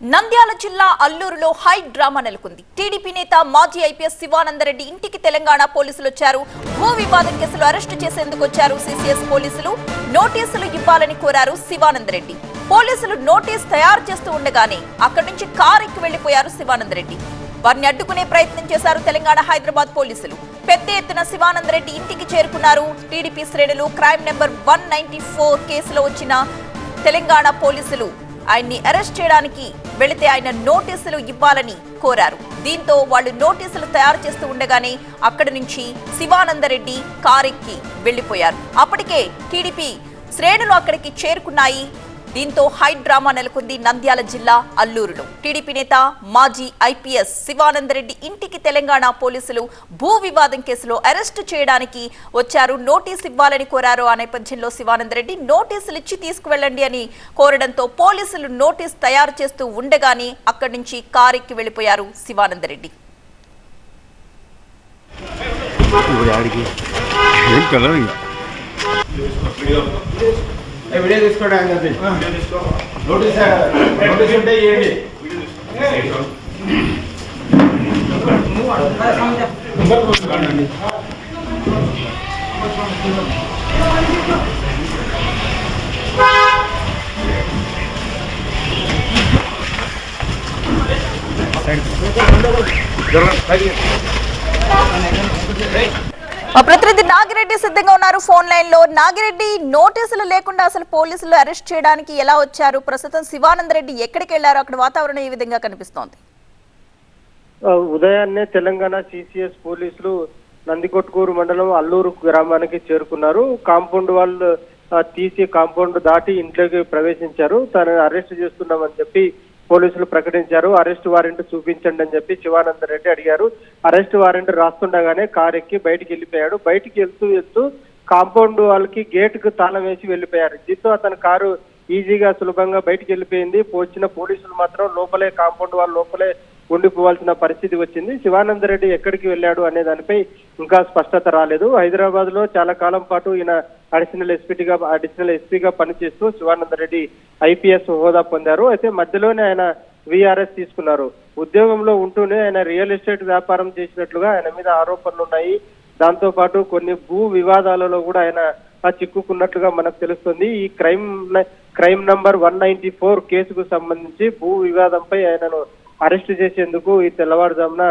నంద్యాల జిల్లా అల్లూరులో high drama నెలకొంది. టీడీపీ నేత మాజీ ఐపీఎస్ శివానందరెడ్డి ఇంటికి తెలంగాణ పోలీసులు వచ్చారు. భూ వివాదం కేసులో అరెస్టు చేసేందుకు వచ్చారు సిసిఎస్ పోలీసులు. నోటీసులు ఇవ్వాలని కోరారు శివానందరెడ్డి. పోలీసులు నోటీస్ తయారు చేస్తూ ఉండగానే అక్కడి నుంచి కారు ఎక్కి వెళ్ళిపోయారు శివానందరెడ్డి. వారిని అడ్డుకునే ప్రయత్నం చేశారు తెలంగాణ హైదరాబాద్ పోలీసులు. పెద్ద ఎత్తున శివానందరెడ్డి ఇంటికి చేరుకున్నారు. టీడీపీ శ్రేణులు క్రైమ్ నెంబర్ వన్ కేసులో వచ్చిన తెలంగాణ పోలీసులు. ఆయన్ని అరెస్ట్ చేయడానికి వెళితే ఆయన నోటీసులు ఇవ్వాలని కోరారు. దీంతో వాళ్ళు నోటీసులు తయారు చేస్తూ ఉండగానే అక్కడి నుంచి శివానందరెడ్డి కారెక్కి వెళ్ళిపోయారు అప్పటికే టీడీపీ శ్రేణులు అక్కడికి చేరుకున్నాయి. దీంతో హై డ్రామా నెలకొంది నంద్యాల జిల్లా అల్లూరులో. టీడీపీ నేత మాజీ ఐపీఎస్ శివానందరెడ్డి ఇంటికి తెలంగాణ పోలీసులు భూ వివాదం కేసులో అరెస్టు చేయడానికి వచ్చారు. నోటీస్ ఇవ్వాలని కోరారు. ఆ నేపథ్యంలో శివానందరెడ్డి నోటీసులు ఇచ్చి తీసుకువెళ్ళండి అని కోరడంతో పోలీసులు నోటీస్ తయారు చేస్తూ ఉండగానే అక్కడి నుంచి కారెక్కి వెళ్ళిపోయారు శివానందరెడ్డి ఇప్పుడు ఆడికి? ఏం కలర్ ఇంకా. వీడియో తీసుకోవడానికి అది నోటీస్ నోటీస్ ఉంటే ఇవ్వండి మా ప్రతినిధి నాగిరెడ్డి సిద్ధంగా ఉన్నారు ఫోన్ లైన్లో. నాగిరెడ్డి నోటీసులు లేకుండా అసలు పోలీసులు అరెస్ట్ చేయడానికి ఎలా వచ్చారు? ప్రస్తుతం శివానందరెడ్డి ఎక్కడికి వెళ్ళారు అక్కడ వాతావరణం ఏ విధంగా కనిపిస్తోంది? ఉదయాన్నే తెలంగాణ సిసిఎస్ పోలీసులు నందికొట్కూరు మండలం అల్లూరు గ్రామానికి చేరుకున్నారు. కాంపౌండ్ వాళ్ళు తీసి కాంపౌండ్ దాటి ఇంట్లోకి ప్రవేశించారు. తనని అరెస్ట్ చేస్తున్నామని చెప్పి పోలీసులు ప్రకటించారు. అరెస్ట్ వారెంట్ చూపించండి అని చెప్పి శివానంద రెడ్డి అడిగారు. అరెస్ట్ వారెంట్ రాస్తుండగానే కారు ఎక్కి బయటికి వెళ్ళిపోయాడు. బయటికి వెళ్తూ వెళ్తూ కాంపౌండ్ వాళ్ళకి గేట్కు తాళం వేసి వెళ్ళిపోయారు. దీంతో అతని కారు ఈజీగా సులభంగా బయటికి వెళ్ళిపోయింది. వచ్చిన పోలీసులు మాత్రం లోపలే కాంపౌండ్ వాళ్ళ లోపలే ఉండిపోవాల్సిన పరిస్థితి వచ్చింది. శివానంద రెడ్డి ఎక్కడికి వెళ్ళాడు అనే దానిపై ఇంకా స్పష్టత రాలేదు. హైదరాబాద్లో చాలా కాలం పాటు ఈయన అడిషనల్ ఎస్పీగా అడిషనల్ ఎస్పీగా పనిచేస్తూ శివానంద రెడ్డి ఐపీఎస్ హోదా పొందారు. అయితే మధ్యలోనే ఆయన విఆర్ఎస్ తీసుకున్నారు. ఉద్యోగంలో ఉంటూనే ఆయన రియల్ ఎస్టేట్ వ్యాపారం చేసినట్లుగా ఆయన మీద ఆరోపణలు ఉన్నాయి. దాంతో పాటు కొన్ని భూ వివాదాలలో కూడా ఆయన ఆ చిక్కుకున్నట్లుగా మనకు తెలుస్తుంది. ఈ crime crime number one ninety four కేసుకు సంబంధించి భూ వివాదంపై ఆయనను అరెస్ట్ చేసేందుకు ఈ తెల్లవారుజామున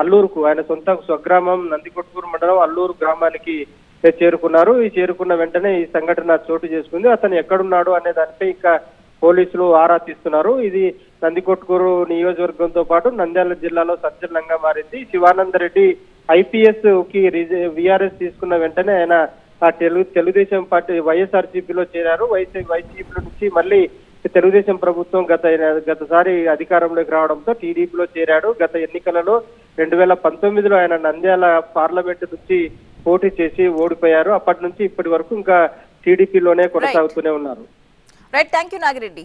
అల్లూరుకు ఆయన సొంత స్వగ్రామం నందికొట్కూరు మండలం అల్లూరు గ్రామానికి చేరుకున్నారు ఈ చేరుకున్న వెంటనే ఈ సంఘటన చోటు చేసుకుంది. అతను ఎక్కడున్నాడు అనే దానిపై ఇంకా పోలీసులు ఆరా తీస్తున్నారు. ఇది నందికొట్కూరు నియోజకవర్గంతో పాటు నంద్యాల జిల్లాలో సంచలనంగా మారింది. శివానంద రెడ్డి ఐపీఎస్కి విఆర్ఎస్ తీసుకున్న వెంటనే ఆయన ఆ తెలుగు తెలుగుదేశం పార్టీ వైఎస్ఆర్సీపీలో చేరారు. వైసీ వైసీపీ నుంచి మళ్ళీ తెలుగుదేశం ప్రభుత్వం గత గతసారి అధికారంలోకి రావడంతో టీడీపీలో చేరాడు. గత ఎన్నికలలో రెండు వేల పంతొమ్మిదిలో ఆయన నంద్యాల పార్లమెంట్ నుంచి పోటీ చేసి ఓడిపోయారు. అప్పటి నుంచి ఇప్పటి వరకు ఇంకా టీడీపీలోనే కొనసాగుతూనే ఉన్నారు. Right thank you Nagireddy